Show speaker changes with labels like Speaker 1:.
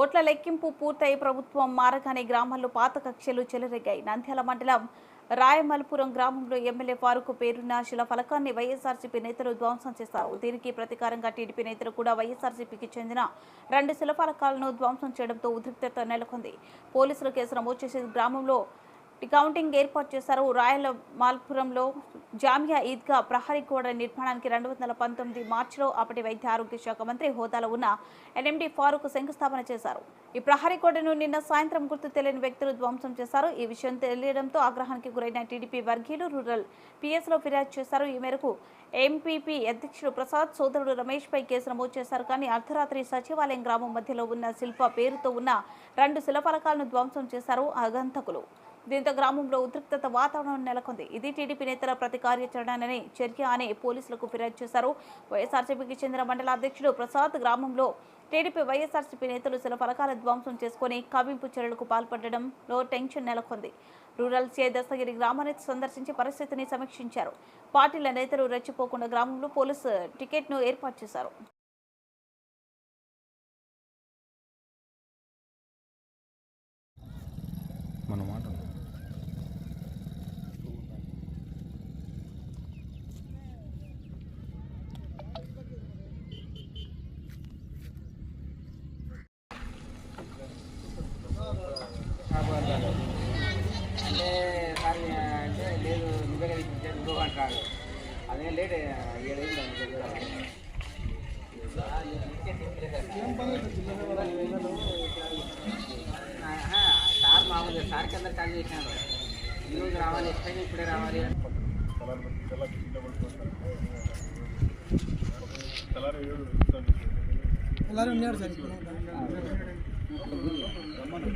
Speaker 1: ఓట్ల లెక్కింపు పూర్తయి ప్రభుత్వం మారగానే గ్రామాల్లో పాత కక్షలు చెలరేగాయి. నంద్యాల మండలం రాయమల్పురం గ్రామంలో ఎమ్మెల్యే ఫారూక్ పేరున్న శిల ఫలకాన్ని వైఎస్ఆర్సీపీ నేతలు ధ్వంసం చేశారు. దీనికి ప్రతీకారంగా టీడీపీ నేతలు కూడా వైఎస్ఆర్సీపీకి చెందిన రెండు శిలఫలకాలను ధ్వంసం చేయడంతో ఉద్రిక్తత నెలకొంది. పోలీసులు కేసు నమోదు చేసి గ్రామంలో కౌంటింగ్ ఏర్పాటు చేశారు. రాయల మాల్పురంలో జామియా ఈద్గా ప్రహరీ గోడ నిర్మాణానికి రెండు వందల పంతొమ్మిది మార్చిలో అప్పటి వైద్య ఆరోగ్య శాఖ మంత్రి హోదాలో ఉన్న ఎన్ఎండి ఫారూక్ శంకుస్థాపన చేశారు. ఈ ప్రహరీ గోడను నిన్న సాయంత్రం గుర్తు తెలియని వ్యక్తులు ధ్వంసం చేశారు. ఈ విషయం తెలియడంతో ఆగ్రహానికి గురైన టీడీపీ వర్గీయులు రూరల్ పిఎస్లో ఫిర్యాదు చేశారు. ఈ మేరకు ఎంపీపీ అధ్యక్షుడు ప్రసాద్ సోదరుడు రమేష్పై కేసు నమోదు చేశారు. కానీ అర్ధరాత్రి సచివాలయం గ్రామం మధ్యలో ఉన్న శిల్ప పేరుతో ఉన్న రెండు శిలపలకాలను ధ్వంసం చేశారు అగంతకులు దీంతో గ్రామంలో ఉద్రిక్తత వాతావరణం నెలకొంది. ఇది టీడీపీ నేతల ప్రతి కార్యాచరణని చర్య అని పోలీసులకు ఫిర్యాదు చేశారు. వైఎస్ఆర్సీపీకి చెందిన మండల అధ్యక్షుడు ప్రసాద్ గ్రామంలో టీడీపీ వైఎస్ఆర్సీపీ నేతలు శిల ఫలకాల ధ్వంసం చేసుకుని కవింపు చర్యలకు పాల్పడడంలో టెన్షన్ నెలకొంది. రూరల్ సీఐ దస్తగిరి గ్రామాన్ని సందర్శించి పరిస్థితిని సమీక్షించారు. పార్టీల నేతలు రెచ్చిపోకుండా గ్రామంలో పోలీసు టికెట్ను ఏర్పాటు చేశారు.
Speaker 2: మన మాట
Speaker 3: కదా ఇంకో అంటారు అదే లేట్ ఏడైంది సార్ మామూలుగా సార్కి అందరు కాల్ చేసినారు ఈరోజు రావాలి ఎక్కడైనా ఇప్పుడే రావాలి
Speaker 4: ಎಲ್ಲರೂ ಉನ್ಯಾರು ಸರ್
Speaker 3: రమ్మని